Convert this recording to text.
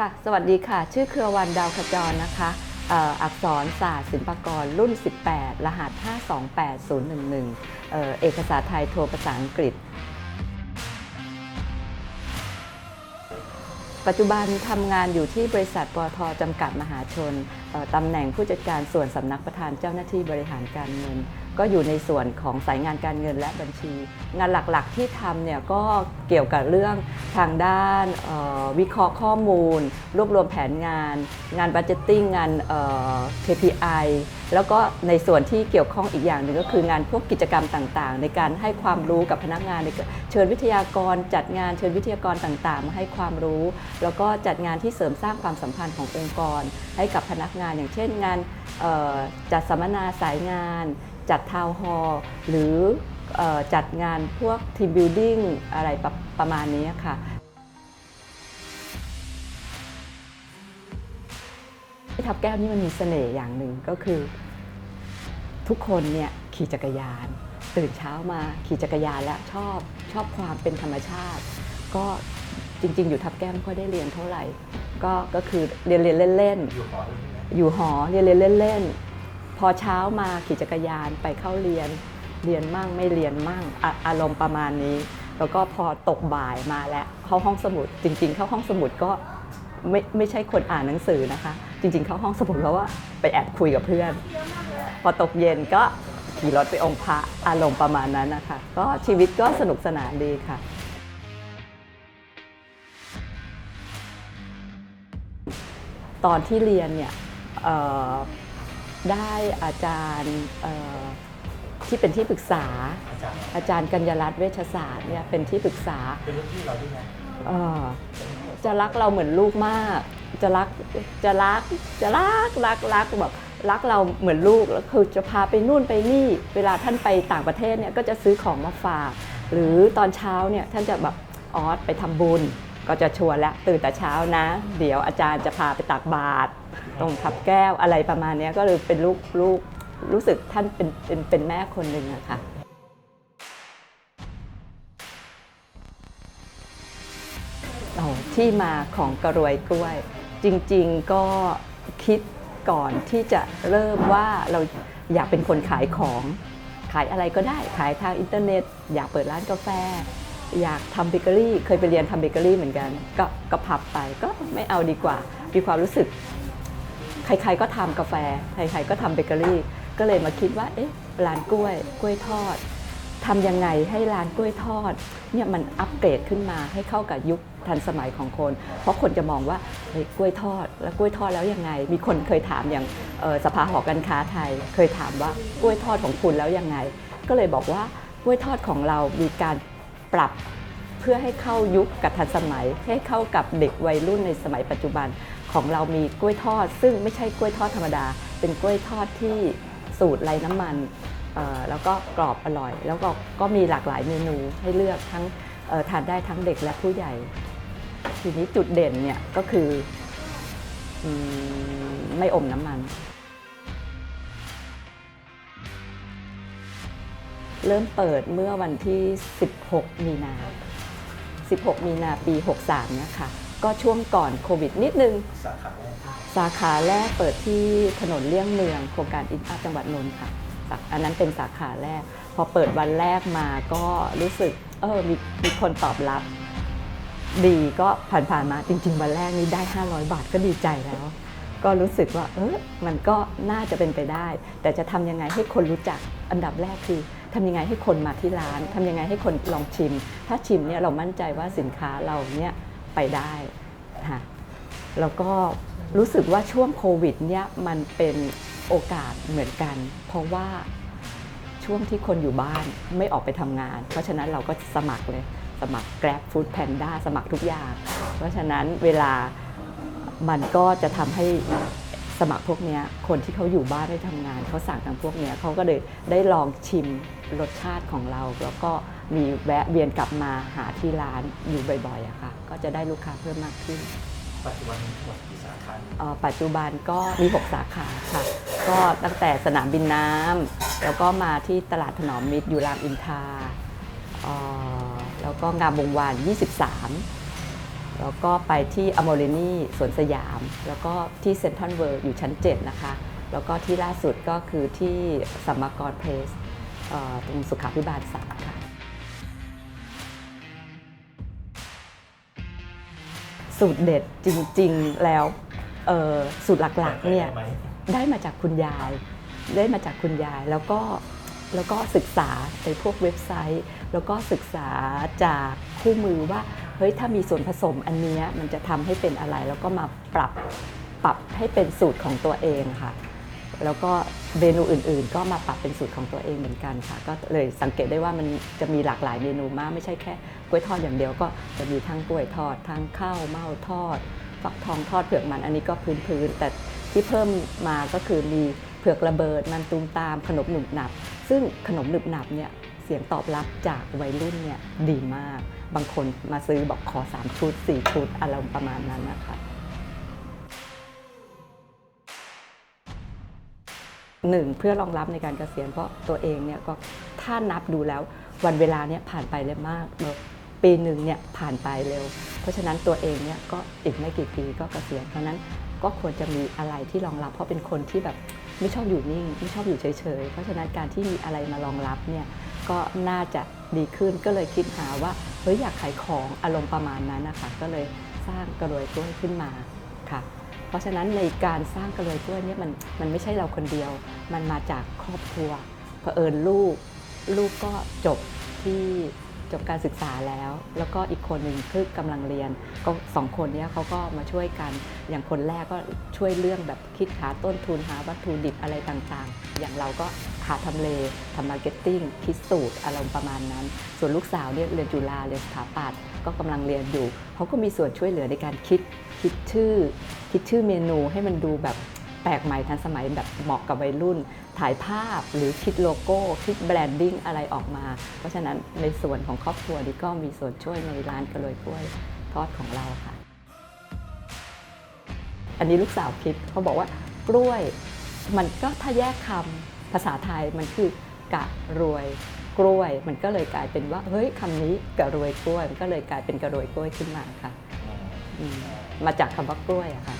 ค่ะ สวัสดีค่ะ ชื่อเครือวันดาวขจรนะคะอักษรศาสตร์ศิลปากรรุ่น 18 รหัส 528011 เอ่อเอกภาษาไทยโทรภาษาอังกฤษ ปัจจุบันทำงานอยู่ที่บริษัทปอทจำกัดมหาชนตำแหน่งผู้จัดการส่วนสำนักประธานเจ้าหน้าที่บริหารการเงิน ก็อยู่ในส่วนของสายงานการเงินและบัญชี งานหลักๆที่ทำเนี่ยก็เกี่ยวกับเรื่องทางด้านวิเคราะห์ข้อมูล รวบรวมแผนงาน งานบั d เจตติ้งงานเอ่อ KPI แล้วก็ในส่วนที่เกี่ยวข้องอีกอย่างหนึ่งก็คืองานพวกกิจกรรมต่างๆ ในการให้ความรู้กับพนักงานเชิญวิทยากรจัดงานเชิญวิทยากรต่างๆ มาให้ความรู้ แล้วก็จัดงานที่เสริมสร้างความสัมพันธ์ขององค์กร ให้กับพนักงานอย่างเช่นงานจัดสัมมนาสายงาน จัดทาวน์ฮอลล์หรือเออจัดงานพวกทีมบิ l ดิ้งอะไรประประมาณนี้ค่ะ ที่ทับแก้วนี่มันมีเสน่ห์อย่างหนึ่งก็คือ ทุกคนเนี่ยขี่จักรยาน ตื่นเช้ามาขี่จักรยานแล้วชอบชอบความเป็นธรรมชาติ ก็จริง ๆ อยู่ทับแก้วไม่ค่อยได้เรียนเท่าไหร่ ก็ก็คือเรียนเรียนเล่นๆอยู่หอด้วยใช่ไหมอยู่หอเรียนเรียนเล่นๆ พอเช้ามาขี่จักรยานไปเข้าเรียน เรียนมั่งไม่เรียนมั่งออารมณ์ประมาณนี้ แล้วก็พอตกบ่ายมาแล้วเข้าห้องสมุด จริง ๆ เข้าห้องสมุดก็ไม่ไม่ใช่คนอ่านหนังสือนะคะ จริง ๆ เข้าห้องสมุดเพราะว่าไปแอบคุยกับเพื่อน พอตกเย็นก็ขี่รถไปองค์พระอารมณ์ประมาณนั้นนะคะ ก็ชีวิตก็สนุกสนานดีค่ะตอนที่เรียนเนี่ย ได้อาจารย์เอ่อที่เป็นที่ปรึกษา อาจารย์อาจารย์กัญญารัตน์เวชศาสตร์เนี่ยเป็นที่ปรึกษาเป็นรุ่นพี่เราด้วยนะเอ่อจะรักเราเหมือนลูกมาก จะรักจะรักจะรักรักรักแบบรักเราเหมือนลูกแล้วคือจะพาไปนู่นไปนี่ เวลาท่านไปต่างประเทศเนี่ยก็จะซื้อของมาฝาก หรือตอนเช้าเนี่ยท่านจะแบบออสไปทำบุญ ก็จะชวนแล้วตื่นแต่เช้านะ เดี๋ยวอาจารย์จะพาไปตักบาตร ตรงทับแก้วอะไรประมาณนี้ก็เลยเป็นลูกลูกรู้สึกท่านเป็นเป็นเป็นแม่คนหนึ่งอะค่ะที่มาของกระรวยกล้วย จริงๆก็คิดก่อนที่จะเริ่มว่าเราอยากเป็นคนขายของขายอะไรก็ได้ขายทางอินเทอร์เน็ต อยากเปิดร้านกาแฟ อยากทำเบเกอรี่ เคยไปเรียนทำเบเกอรี่เหมือนกัน ก็ก็พับไปก็ไม่เอาดีกว่า มีความรู้สึก ใครๆก็ทำกาแฟ ใครๆก็ทำเบเกอรี่ ก็เลยมาคิดว่า เอ๊ะ ร้านกล้วย กล้วยทอดทำยังไงให้ร้านกล้วยทอด เนี่ยมันอัปเกรดขึ้นมาให้เข้ากับยุคทันสมัยของคน เพราะคนจะมองว่าเฮ้ยกล้วยทอด แล้วกล้วยทอดแล้วยังไง มีคนเคยถามอย่างสภาหอการค้าไทย เคยถามว่ากล้วยทอดของคุณแล้วยังไง ก็เลยบอกว่ากล้วยทอดของเรามีการปรับเพื่อให้เข้ายุคกับทันสมัย ให้เข้ากับเด็กวัยรุ่นในสมัยปัจจุบัน ของเรามีกล้วยทอด ซึ่งไม่ใช่กล้วยทอดธรรมดา เป็นกล้วยทอดที่สูตรไร้น้ำมันแล้วก็กรอบอร่อย แล้วก็ก็มีหลากหลายเมนูให้เลือกทั้งทานได้ทั้งเด็กและผู้ใหญ่ ทีนี้จุดเด่นเนี่ยก็คืออมไม่อมน้ำมัน เริ่มเปิดเมื่อวันที่ 16 มีนา 16 มีนาปี 63 เนี่ยค่ะ ก็ช่วงก่อนโควิดนิดนึง สาขาแรกสาขาแรกเปิดที่ถนนเลี่ยงเมือง โครงการอินอาจังหวัดนนท์ค่ะสาอันนั้นเป็นสาขาแรก พอเปิดวันแรกมาก็รู้สึกเออมีมีคนตอบรับ ดีก็ผ่านๆมาจริง ๆ วันแรกนี้ได้ 500 บาทก็ดีใจแล้ว ก็รู้สึกว่า เออมันก็น่าจะเป็นไปได้ แต่จะทำยังไงให้คนรู้จักอันดับแรกคือทำยังไงให้คนมาที่ร้านทำยังไงให้คนลองชิม ถ้าชิมเนี่ยเรามั่นใจว่าสินค้าเราเนี่ย ไปได้ค่ะแล้วก็รู้สึกว่าช่วงโควิดเนี่ยมันเป็นโอกาสเหมือนกัน เพราะว่าช่วงที่คนอยู่บ้านไม่ออกไปทำงาน เพราะฉะนั้นเราก็สมัครเลยสมัคร Grab Food Panda สมัครทุกอย่าง เพราะฉะนั้นเวลามันก็จะทำให้สมัครพวกนี้คนที่เขาอยู่บ้านไม่ทำงานเขาสั่งทางพวกนี้เขาก็เลยได้ลองชิมรสชาติของเราแล้วก็ มีแวะเวียนกลับมาหาที่ร้านอยู่บ่อยๆอะค่ะ ก็จะได้ลูกค้าเพิ่มมากขึ้น ปัจจุบันมีทั้งหมดกี่สาขาเอ่อปัจจุบันก็มี 6 สาขาค่ะ ก็ตั้งแต่สนามบินน้ำแล้วก็มาที่ตลาดถนอมมิตรอยู่รามอินทราเอ่อแล้วก็งามวงวาน 23 แล้วก็ไปที่อ m o ร i นีสวนสยาม แล้วก็ที่เซ็นทรัลเวิร์อยู่ชั้น 7 นะคะ แล้วก็ที่ล่าสุดก็คือที่สัมมากรเพลสเอ่อตรงสุขาพิบาลสามค่ะ สูตรเด็ดจริง ๆ แล้วเอ่อสูตรหลักๆเนี่ยได้ไหมได้มาจากคุณยาย ได้มาจากคุณยายแล้วก็แล้วก็ศึกษาในพวกเว็บไซต์ แล้วก็ศึกษาจากคู่มือว่าเฮ้ยถ้ามีส่วนผสมอันเนี้ยมันจะทำให้เป็นอะไร แล้วก็มาปรับปรับให้เป็นสูตรของตัวเองค่ะ แล้วก็เมนูอื่นๆ ก็มาปรับเป็นสูตรของตัวเองเหมือนกันค่ะ ก็เลยสังเกตได้ว่ามันจะมีหลากหลายเมนูมากไม่ใช่แค่กล้วยทอดอย่างเดียวก็จะมีทั้งกล้วยทอดทั้งข้าวเม่าทอดฟักทองทอดเผือกมันอันนี้ก็พื้นๆแต่ที่เพิ่มมาก็คือมีเผือกระเบิดมันตูมตามขนมหนุบหนับ ซึ่งขนมหนึบหนับเนี่ยเสียงตอบรับจากวัยรุ่นเนี่ยดีมาก บางคนมาซื้อบอกขอ 3 ชุด 4 ชุดอะไรประมาณนั้นนะคะ หนึ่งเพื่อรองรับในการเกษียณเพราะตัวเองเนี่ยก็ถ้านับดูแล้ววันเวลาเนี่ยผ่านไปเร็วมากเนอะปีหนึ่งเนี่ยผ่านไปเร็ว เพราะฉะนั้นตัวเองเนี่ยก็อีกไม่กี่ปีก็เกษียณเพราะนั้นก็ควรจะมีอะไรที่รองรับ เพราะเป็นคนที่แบบไม่ชอบอยู่นิ่งไม่ชอบอยู่เฉยๆ เพราะฉะนั้นการที่มีอะไรมารองรับเนี่ยก็น่าจะดีขึ้นก็เลยคิดหาว่าเฮ้ยอยากขายของอารมณ์ประมาณนั้นนะคะก็เลยสร้างกระรวยกล้วยขึ้นมาค่ะ เพราะฉะนั้นในการสร้างกระรวยกล้วยเนี่ยมันมันไม่ใช่เราคนเดียว มันมาจากครอบครัวเผอิญลูก ลูกก็จบที่จบการศึกษาแล้ว แล้วก็อีกคนหนึ่งคือกำลังเรียน ก็สองคนนี้เขาก็มาช่วยกัน อย่างคนแรกก็ช่วยเรื่องแบบคิดหาต้นทุนหาวัตถุดิบอะไรต่างๆ อย่างเราก็ หาทำเลทำมาร์เก็ตติ้งคิดสูตรอารมณ์ประมาณนั้น ส่วนลูกสาวเนี่ยเรียนจุฬาเรียนสถาปัตย์ก็กำลังเรียนอยู่เขาก็มีส่วนช่วยเหลือในการคิดคิดชื่อ คิดชื่อเมนูให้มันดูแบบแปลกใหม่ทันสมัยแบบเหมาะกับวัยรุ่น ถ่ายภาพหรือคิดโลโก้ คิดแบรนดิ้งอะไรออกมา เพราะฉะนั้นในส่วนของครอบครัวนี้ก็มีส่วนช่วยในร้านกระโรยกล้วยทอดของเราค่ะ อันนี้ลูกสาวคิดเขาบอกว่ากล้วย มันก็ถ้าแยกคำ ภาษาไทยมันคือกะรวยกล้วย มันก็เลยกลายเป็นว่าเฮ้ยคำนี้กะรวยกล้วย มันก็เลยกลายเป็นกะรวยกล้วยขึ้นมาค่ะ อืมมาจากคำว่ากล้วยอะค่ะ